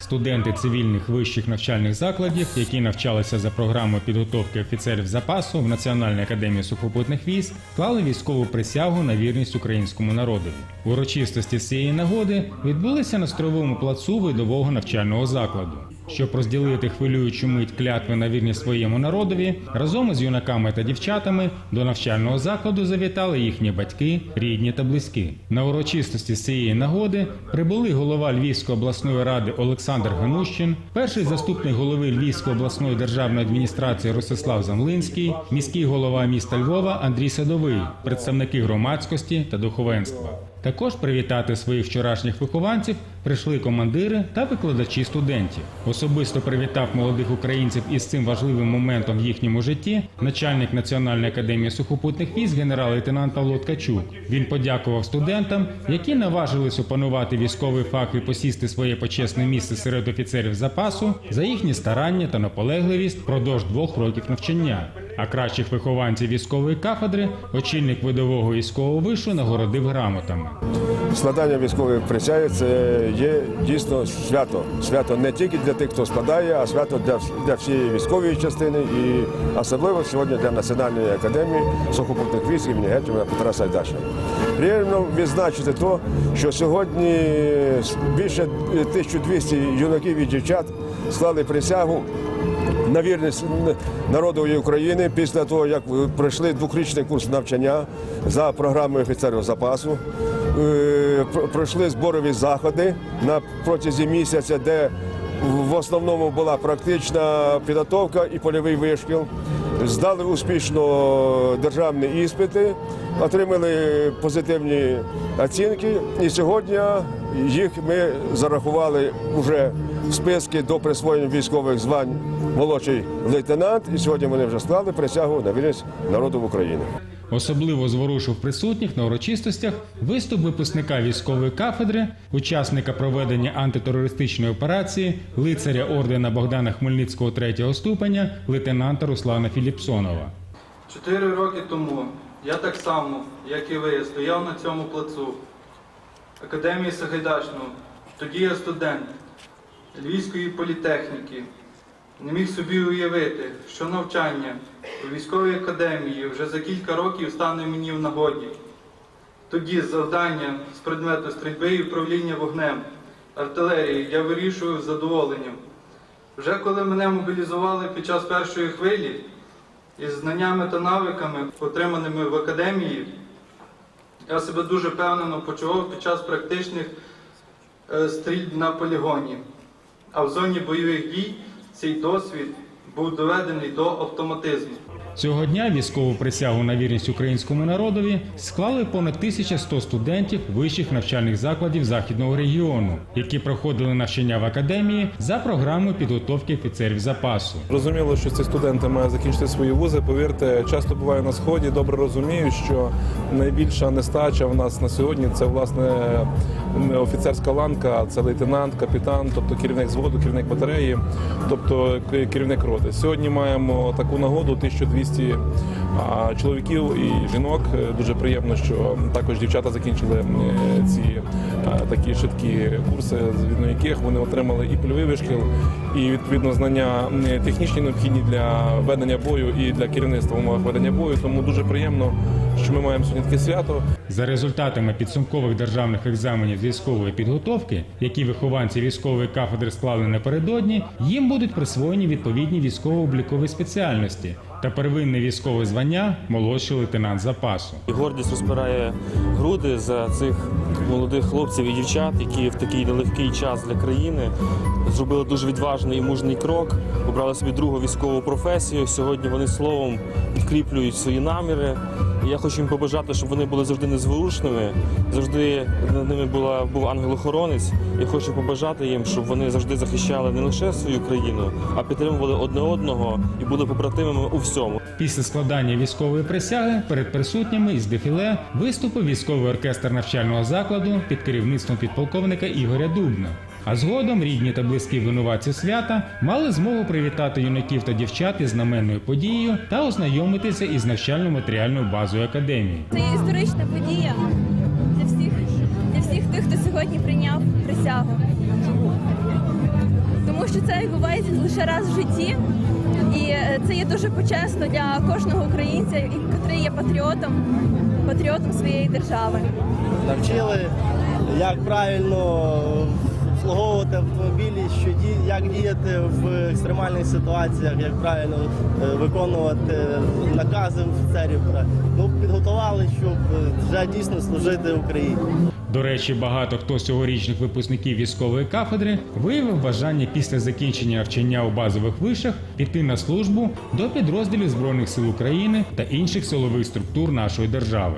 Студенти цивільних вищих навчальних закладів, які навчалися за програмою підготовки офіцерів запасу в Національній академії сухопутних військ, клали військову присягу на вірність українському народові. Урочистості цієї нагоди відбулися на строєвому плацу видового навчального закладу. Щоб розділити хвилюючу мить клятви на вірність своєму народові, разом із юнаками та дівчатами до навчального закладу завітали їхні батьки, рідні та близькі. На урочистості з цієї нагоди прибули голова Львівської обласної ради Олександр Ганущин, перший заступник голови Львівської обласної державної адміністрації Ростислав Замлинський, міський голова міста Львова Андрій Садовий, представники громадськості та духовенства. Також привітати своїх вчорашніх вихованців прийшли командири та викладачі студентів. Особисто привітав молодих українців із цим важливим моментом в їхньому житті начальник Національної академії сухопутних військ генерал-лейтенант Павло Ткачук. Він подякував студентам, які наважились опанувати військовий фах і посісти своє почесне місце серед офіцерів запасу за їхні старання та наполегливість впродовж двох років навчання. А кращих вихованців військової кафедри очільник видового військового вишу нагородив грамотами. Складання військової присяги це є дійсно свято. Свято не тільки для тих, хто складає, а свято для, для всієї військової частини і особливо сьогодні для Національної академії сухопутних військ імені Гетьмана Петра Сайдача. Приємно відзначити то, що сьогодні більше 1200 юнаків і дівчат склали присягу на вірність народові України після того, як пройшли двохрічний курс навчання за програмою офіцерів запасу. Е, Пройшли зборові заходи на протязі місяця, де в основному була практична підготовка і польовий вишкіл. Здали успішно державні іспити, отримали позитивні оцінки. І сьогодні їх ми зарахували вже в списки до присвоєння військових звань молодший лейтенант. І сьогодні вони вже склали присягу на вірність народу України. Особливо зворушив присутніх на урочистостях виступ випускника військової кафедри, учасника проведення антитерористичної операції, лицаря ордена Богдана Хмельницького третього ступеня, лейтенанта Руслана Філіпсонова. Чотири роки тому я так само, як і ви, стояв на цьому плацу Академії Сагайдачного. Тоді я студент Львівської політехніки. Не міг собі уявити, що навчання у військовій академії вже за кілька років стане мені в нагоді. Тоді завдання з предмету стрільби і управління вогнем, артилерії я вирішую з задоволенням. Вже коли мене мобілізували під час першої хвилі, із знаннями та навиками, отриманими в академії, я себе дуже впевнено почував під час практичних е, стрільб на полігоні. А в зоні бойових дій цей досвід був доведений до автоматизму. Цього дня військову присягу на вірність українському народові склали понад 1100 студентів вищих навчальних закладів західного регіону, які проходили навчання в академії за програмою підготовки офіцерів запасу. Зрозуміло, що ці студенти мають закінчити свої вузи. Повірте, часто буваю на сході. Добре розумію, що найбільша нестача в нас на сьогодні це власне офіцерська ланка, це лейтенант, капітан, тобто керівник зводу, керівник батареї, тобто керівник роти. Сьогодні маємо таку нагоду 1200 а, чоловіків і жінок. Е, Дуже приємно, що також дівчата закінчили е, ці е, такі швидкі курси, згідно яких вони отримали і польовий вишкіл, і відповідно знання е, технічні необхідні для ведення бою і для керівництва в умовах ведення бою. Тому дуже приємно, що ми маємо сьогодні таке свято. За результатами підсумкових державних екзаменів з військової підготовки, які вихованці військової кафедри склали напередодні, їм будуть присвоєні відповідні військово-облікові спеціальності та первинне військове звання молодший лейтенант запасу. І гордість розпирає груди за цих молодих хлопців і дівчат, які в такий нелегкий час для країни зробили дуже відважний і мужний крок, обрали собі другу військову професію. Сьогодні вони словом підкріплюють свої наміри. І я хочу їм побажати, щоб вони були завжди незворушними, завжди над ними була був ангел-охоронець. Я хочу побажати їм, щоб вони завжди захищали не лише свою країну, а підтримували одне одного і були побратимами у всьому. Після складання військової присяги перед присутніми із дефіле виступив військовий оркестр навчального закладу під керівництвом підполковника Ігоря Дубна. А згодом рідні та близькі винуватці свята мали змогу привітати юнаків та дівчат із знаменною подією та ознайомитися із навчально-матеріальною базою академії. Це історична подія для всіх, для всіх тих, хто сьогодні прийняв присягу. Тому що це відбувається лише раз в житті, і е, це є дуже почесно для кожного українця, який є патріотом, патріотом своєї держави. навчили, як правильно обслуговувати автомобілі, що ді, як діяти в екстремальних ситуаціях, як правильно е, виконувати накази офіцерів. Ну, підготували, щоб е, вже дійсно служити Україні. До речі, багато хто з цьогорічних випускників військової кафедри виявив бажання після закінчення навчання у базових вишах піти на службу до підрозділів Збройних сил України та інших силових структур нашої держави.